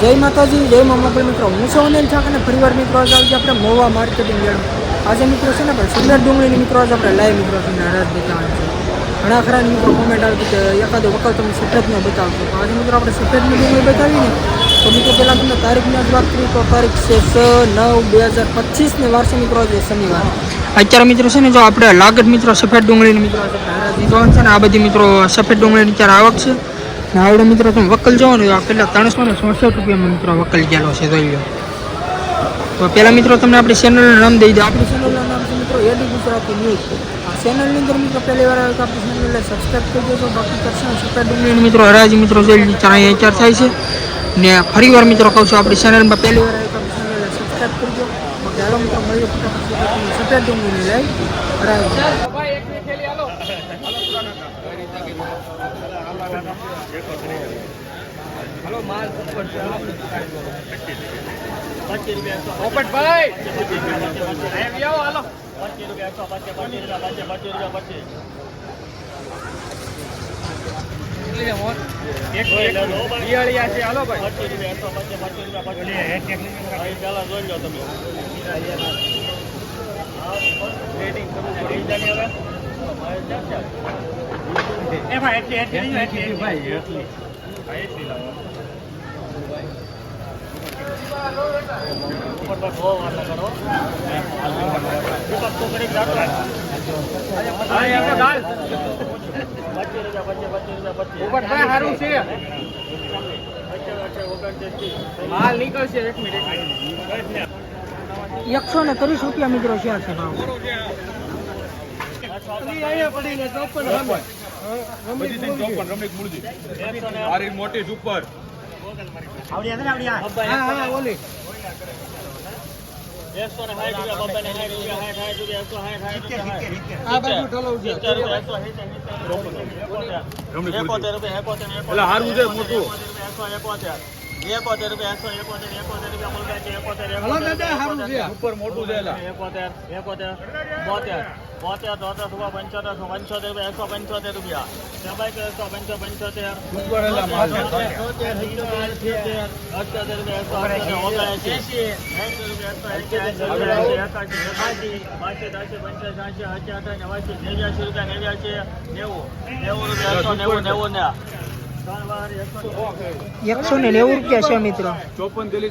જય માતાજી, જય મા મિત્રો. હું છું અનિલ ઠાક અને ફરીવાર મિત્રો આજે આવી આપણે મોવા માર્કેટિંગ યાર્ડ. આજે મિત્રો છે ને આપણે સુંદર ડુંગળીની મિત્રો આજે આપણે લાઈવ મિત્રો તમને નારાજ બતાવવાનું છે. ઘણા ખરા મિત્રો કોમેન્ટ આવતી કે એકાદો વખત તમે સફેદમાં બતાવશો. તો આજે મિત્રો આપણે સફેદની ડુંગળી બતાવી ને, તો મિત્રો પહેલાં તમને તારીખની જ વાત કરી તો તારીખ છે છ નવ બે હજાર પચીસને વારસે મિત્રો આજે શનિવાર. અત્યારે મિત્રો છે ને જો આપણે લાગત મિત્રો સફેદ ડુંગળીની મિત્રો આપણે છે ને આ બધી મિત્રો સફેદ ડુંગળીની અત્યારે આવક છે. આવડે મિત્રો, તમે વકલ જોવો ને, આ કેટલા ત્રણસો ને ચોસઠ રૂપિયામાં મિત્રો વકલ ગયેલો છે, જોઈ લો. તો પહેલાં મિત્રો, તમને આપણી ચેનલનું નામ દઈ દો. આપણી ચેનલનું નામ છે મિત્રો, એડી ગુજરાતી ન્યૂઝ આ ચેનલની અંદર મિત્રો, પહેલી વાર આવે આપણી ચેનલને સબસ્ક્રાઈબ કરી દેજો. બાકી મિત્રો, હરાજી મિત્રો, જોઈ ચાર ચાર થાય છે. ને ફરી વાર મિત્રો કહું છું, આપણી ચેનલમાં પહેલી વાર આવે આપણી ચેનલને સબસ્ક્રાઈબ કરજો બાકી મિત્રો, મળીએ ફટાફટ સફેદ ડુંગળીની લઈ હરાજી. પોપટભાઈ રૂપિયા આવો હાલો એક દિવાળીયા છે હાલો ભાઈ એ ભાઈ એટલી એટલી એટલી ભાઈ એટલી એટલી લાવો પોપટભાઈ સારું છે માલ નીકળશે એક મિનિટ એકસો ને ત્રીસ રૂપિયા મિત્રો શેર છે ભાવ. ચોપન થઈને ચોપન રમેશ મૂળજી મારી મોટી સુપર એકસો ને સાઠ રૂપિયા બાપાને સાઠ રૂપિયા સાઠ સાઠ રૂપિયા એકસો સાઠ સાઠ રૂપિયા આ બાજુ ઠલાવ છે. એકોતેર રૂપિયા એકોતેર એટલે હારું છે મોટું. એકસો એકોતેર. એકોતેર રૂપિયા એકસો એકોતેર એકોતેર રૂપિયા મુલકા છે એકોતેર હલો દાદા, હારું છે. સુપર મોટું છે. એકોતેર એકોતેર બોતેર. બોતેર તોતેર રૂપિયા પંચોતેર પંચોતેર રૂપિયા એકસો પંચોતેર રૂપિયા. તો એકસો પંચો પંચોતેર અઠ્યોતેર, રૂપિયા એકસો એંસી નવાસી, નેવ્યાસી રૂપિયા નેવ્યાસી, નેવું, નેવું રૂપિયા એકસો નેવું, નેવું ને એકસો એકસો ને નેવું રૂપિયા છે મિત્રો. ચોપન દિલ્હી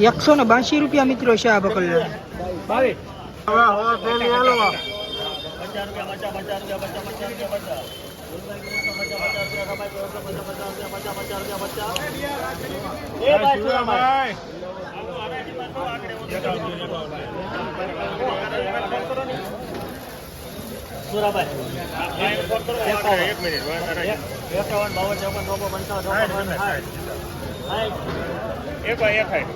એકાસી ને બાસી રૂપિયા મિત્રો છે આ બકલ બાવીસ. પચાસ રૂપિયા પચાસ પચાસ રૂપિયા પચાસ પચાસ રૂપિયા પચાસ એ ભાઈ. સુરાભાઈ. એક મિનિટ એકાવન બાવન ચોપન ચોપન પંચાવન ચોપન એક એક હાઈટ.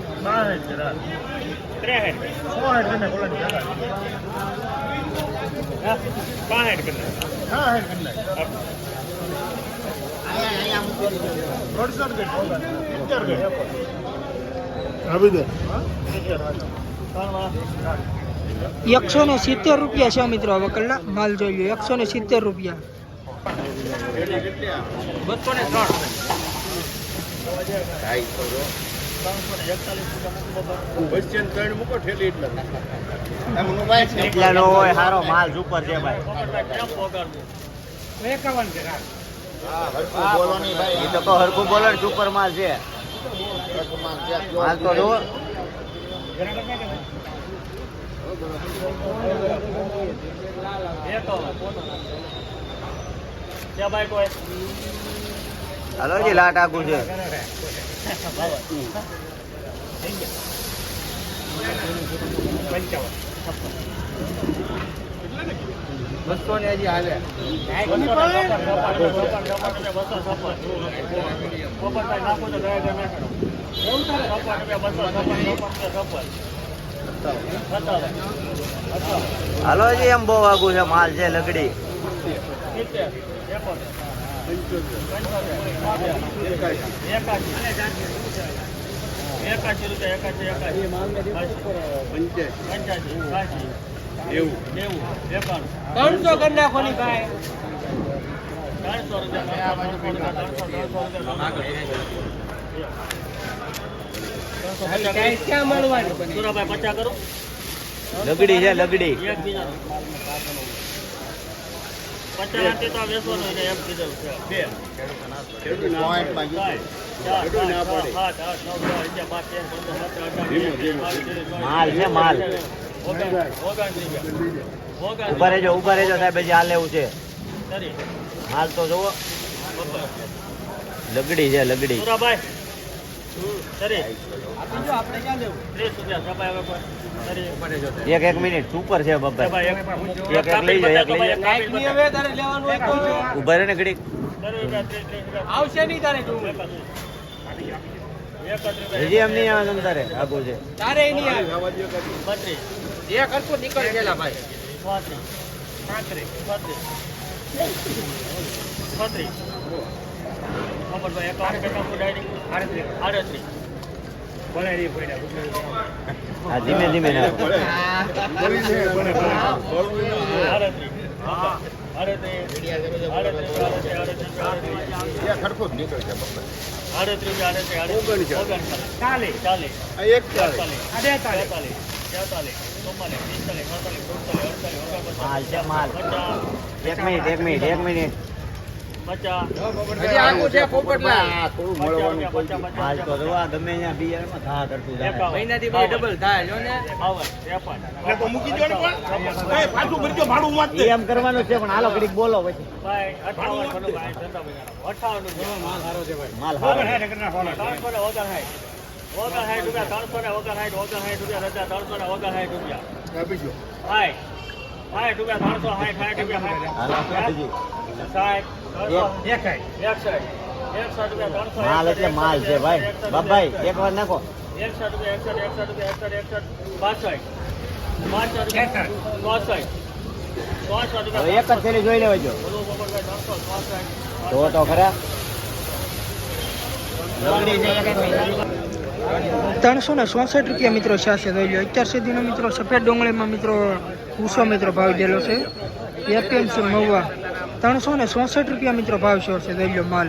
ત્રેસઠ ચોસઠ કરીને બોલવાની બાસઠ કરીને સાઠ કરીને એકસો ને સિત્તેર રૂપિયા છે મિત્રો હવે કલાક. માલ જોઈ લો એકસો ને સિત્તેર રૂપિયા. બસો ને ત્રણ. એટલાનો હોય સારો માલ સુપર છે ભાઈ. એકાવન છે એ તો હરખું બોલો ને સુપર માલ છે. માલ તો જુઓ. ત્યાં ભાઈ કોઈ હાલો જી લાટ આખું છે. બસો હજી હાલે. હાલો હજી એમ બહુ આગું છે, માલ છે લકડી એકાશી રૂપિયા એકાશી એકાશી પંચ્યાસી સાઠી એવું નેવું એકાણું ત્રણસો કરી નાખો ની ભાઈ ત્રણસો રૂપિયા ત્રણસો ત્રણસો લગડી. છે લગડી પચાસ તો એમ કીધું છે. બે. ત્રણ, ચાર, પાંચ, છ, સાત, આઠ, નવ, દસ, અગિયાર, બાર, તેર, પંદર, સત્તર, અઢાર, ઓગણીસ, બાવીસ, ત્રેવીસ, માલ છે, માલ. ઊભા રહેજો ઊભા રહેજો સાહેબ હજી હાલ લેવું છે. હાલ તો જોવો લગડી છે લગડી. આપણે ક્યાં લેવું ત્રીસ રૂપિયા સભાઈ હવે. એક એક મિનિટ સુપર છે બબ્બર એક- એક એક લઈ જાય એક લઈ જાય કાપી ની હવે તારે લેવાનું હોય તો ઊભા રહે ને ઘડી તરી રૂપિયા, ત્રીસ, ત્રીસ રૂપિયા. આવશે નહીં તારે. હજી એમ નહીં આવે તારે આગું છે તારે નહીં આવે. એક હરખો નીકળી ગયેલા ભાઈ પાંત્રીસ. પાંત્રીસ. મફતભાઈ એકાવન ટકા આડત્રીસ આડત્રીસ. હા ધીમે ધીમે. એક મિનિટ એક મિનિટ એક મિનિટ પચાસ. એમ કરવાનું છે પણ હાલો ઘડીક બોલો પછી. માલ ને વગર સાઠ. રૂપિયા, ત્રણસો ને વગર સાઠ, વગર સાઠ રૂપિયા રજા, ત્રણસો ને વગર સાઠ રૂપિયા. સાઠ. સાઠ રૂપિયા, ત્રણસો સાઠ, સાઠ રૂપિયા, હાલો સાઠ. સાઠ, માલ એટલે માલ છે ભાઈ. બાબાઈ એક વાર નાખો. એક જ થેલી જોઈ લેવાજો. જો તો ખરા. ત્રણસો ને ચોસઠ રૂપિયા મિત્રો છાસે જોઈ લો અત્યાર સુધીનો મિત્રો સફેદ ડુંગળીમાં મિત્રો ઉસો મિત્રો ભાવ દેલો છે. એપીએમસી મહુવા? ત્રણસો ને ચોસઠ રૂપિયા મિત્રો ભાવ છે છે લો માલ.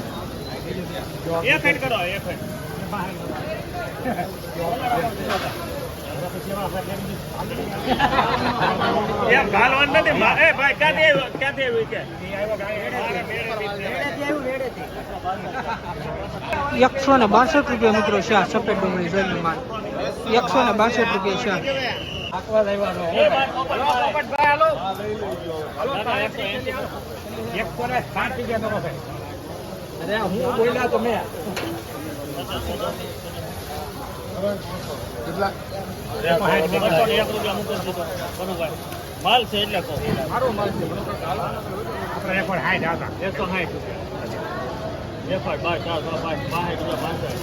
એક હેડ કરો એક હેડ એકસો ને બાસઠ રૂપિયા મિત્રો છે આ સફેદ ડુંગળી જોઈ માં એકસો ને બાસઠ રૂપિયા છે એકસો ને સાત રૂપિયા મૂકો છો તો. બરોબર. માલ છે એટલે કહું એકસો સાઠ રૂપિયા એકસો બાર ચાર છ પાંચ બાસઠ રૂપિયા પાંસઠ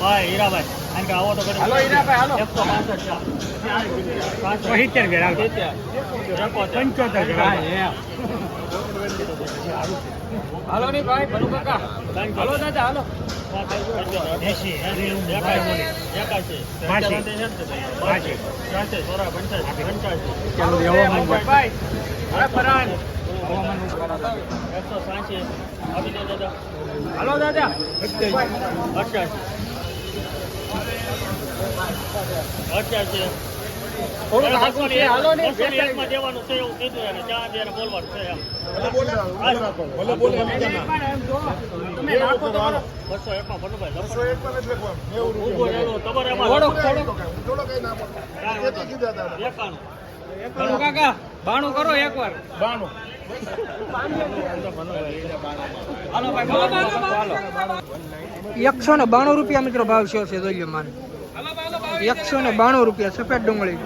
ભાઈ હીરાભાઈ કારણ કે આવો તો હાલો, હીરાભાઈ, હાલો. એકસો પાંસઠ ચાર. સિત્તેર વેર હાલો. નહીં ભાઈ ભલું કાકા હાલો દાદા હાલો. હાલો દાદા અઠ્યાસી, અઠ્યાસી થોડુંક આગળ છે, હાલો ને. બસો દેવાનું છે એવું કીધું એને ત્યાં એને બોલવાનું છે એમ. ભલે બોલે. એમ કે તમે નાખો તો ખરો. બસો એકમાં ભનુભાઈ ઊભો રહેલો તમારે એમાં થોડોક થોડોક. એકાણું. ભણું કાકા બાણું કરો એકવાર. બાણું. એકસો ને બાણું રૂપિયા મિત્રો ભાવ છે જોઈ લો મારે. એકસો ને બાણું રૂપિયા સફેદ ડુંગળી.